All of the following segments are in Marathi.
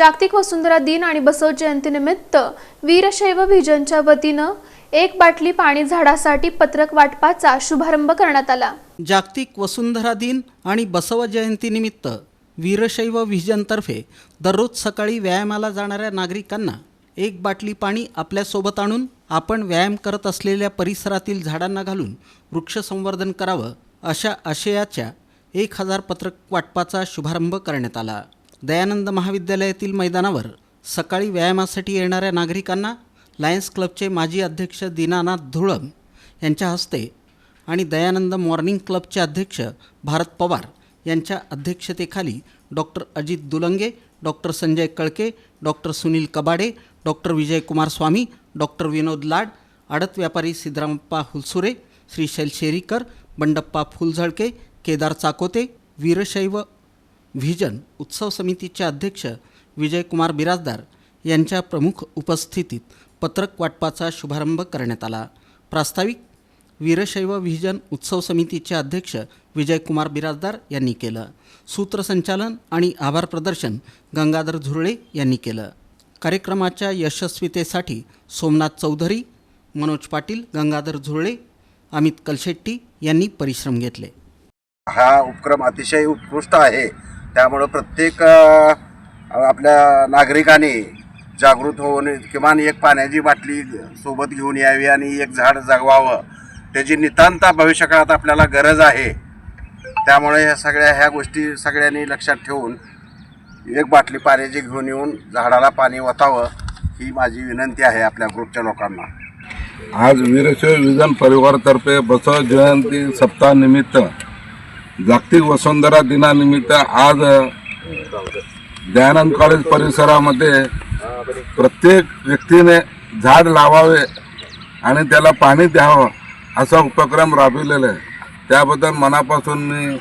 जागतिक वसुंधरा दिन आणि बसव जयंतीनिमित्त वीरशैव व्हिजनच्या वतीनं एक बाटली पाणी झाडासाठी पत्रक वाटपाचा शुभारंभ करण्यात आला. जागतिक वसुंधरा दिन आणि बसव जयंतीनिमित्त वीरशैव व्हिजनतर्फे दररोज सकाळी व्यायामाला जाणाऱ्या नागरिकांना एक बाटली पाणी आपल्यासोबत आणून आपण व्यायाम करत असलेल्या परिसरातील झाडांना घालून वृक्षसंवर्धन करावं अशा आशयाच्या एक हजार पत्रक वाटपाचा शुभारंभ करण्यात आला. दयानंद महाविद्यालयातील मैदानावर सकाळी व्यायामासाठी येणाऱ्या नागरिकांना लायन्स क्लबचे माजी अध्यक्ष दीनानाथ धुळम यांच्या हस्ते आणि दयानंद मॉर्निंग क्लबचे अध्यक्ष भारत पवार यांच्या अध्यक्षतेखाली doctor Ajit Dulange doctor Sanjay कळके doctor Sunil Kabade doctor Vijaykumar Swami doctor Vinod Lad आडत व्यापारी सिद्धरामप्पा हुलसुरे श्री शैल शेरीकर बंडप्पा फुलझळके केदार चाकोते वीरशैव व्हिजन उत्सव समितीचे अध्यक्ष विजयकुमार बिराजदार यांच्या प्रमुख उपस्थितीत पत्रक वाटपाचा शुभारंभ करण्यात आला. प्रास्ताविक वीरशैव व्हिजन उत्सव समितीचे अध्यक्ष विजयकुमार बिराजदार यांनी केलं. सूत्रसंचालन आणि आभार प्रदर्शन गंगाधर झुरळे यांनी केलं. कार्यक्रमाच्या यशस्वीतेसाठी सोमनाथ चौधरी मनोज पाटील गंगाधर झुरळे अमित कलशेट्टी यांनी परिश्रम घेतले. हा उपक्रम अतिशय उत्कृष्ट आहे. त्यामुळं प्रत्येक आपल्या नागरिकाने जागृत होऊन किमान एक पाण्याची बाटली सोबत घेऊन यावी आणि एक झाड जगवावं. त्याची नितांत भविष्यकाळात आपल्याला गरज आहे. त्यामुळे ह्या सगळ्या ह्या गोष्टी सगळ्यांनी लक्षात ठेवून एक बाटली पाण्याची घेऊन येऊन झाडाला पाणी वतावं ही माझी विनंती आहे आपल्या ग्रुपच्या लोकांना. आज वीरशैव विजन परिवारातर्फे बसव जयंती सप्ताहानिमित्त जागतिक वसुंधरा दिनानिमित्त आज दयानंद कॉलेज परिसरामध्ये प्रत्येक व्यक्तीने झाड लावावे आणि त्याला पाणी द्यावं असा उपक्रम राबविलेला आहे. त्याबद्दल मनापासून मी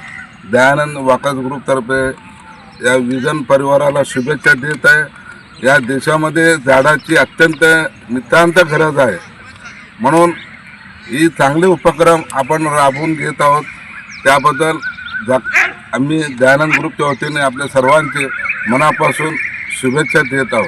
दयानंद वाकस ग्रुपतर्फे या विजन परिवाराला शुभेच्छा देत आहे. या देशामध्ये झाडाची अत्यंत नितांत गरज आहे. म्हणून ही चांगले उपक्रम आपण राबवून घेत आहोत. त्याबद्दल जा आम्ही दयानंद ग्रुपच्या वतीने आपल्या सर्वांचे मनापासून शुभेच्छा देत आहोत.